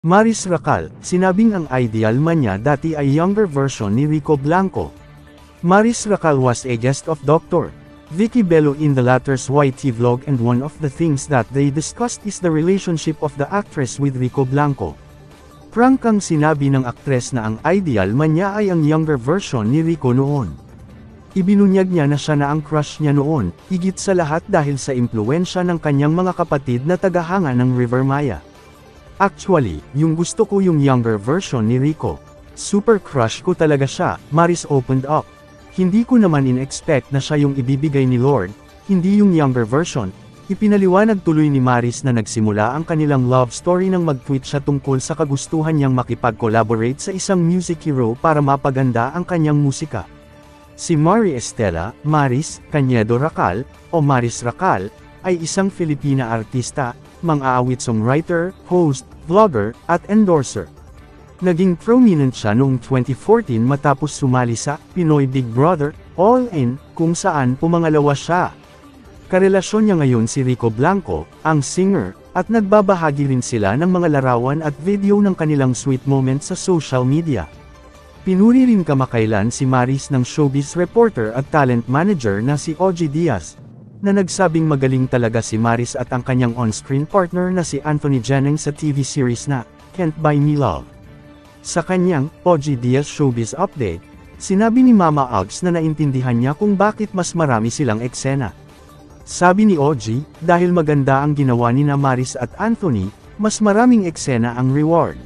Maris Racal, sinabing ang ideal man niya dati ay younger version ni Rico Blanco. Maris Racal was a guest of Dr. Vicky Bello in the latter's YT vlog and one of the things that they discussed is the relationship of the actress with Rico Blanco. Prank ang sinabi ng aktres na ang ideal man niya ay ang younger version ni Rico noon. Ibinunyag niya na siya na ang crush niya noon, higit sa lahat dahil sa impluensya ng kanyang mga kapatid na tagahanga ng River Maya. Actually, yung gusto ko yung younger version ni Rico. Super crush ko talaga siya, Maris opened up. Hindi ko naman in-expect na siya yung ibibigay ni Lord, hindi yung younger version. Ipinaliwanag tuloy ni Maris na nagsimula ang kanilang love story nang mag-tweet siya tungkol sa kagustuhan niyang makipag-collaborate sa isang music hero para mapaganda ang kanyang musika. Si Mari Estela, Maris, Cañedo Racal, o Maris Racal, ay isang Filipina artista, mang-aawit songwriter, host, vlogger, at endorser. Naging prominent siya noong 2014 matapos sumali sa Pinoy Big Brother, All In, kung saan pumangalawa siya. Karelasyon niya ngayon si Rico Blanco, ang singer, at nagbabahagi rin sila ng mga larawan at video ng kanilang sweet moments sa social media. Pinuri rin kamakailan si Maris ng showbiz reporter at talent manager na si OG Diaz, na nagsabing magaling talaga si Maris at ang kanyang on-screen partner na si Anthony Jennings sa TV series na Can't Buy Me Love. Sa kanyang OG Diaz Showbiz Update, sinabi ni Mama Uggs na naintindihan niya kung bakit mas marami silang eksena. Sabi ni OG, dahil maganda ang ginawa ni na Maris at Anthony, mas maraming eksena ang reward.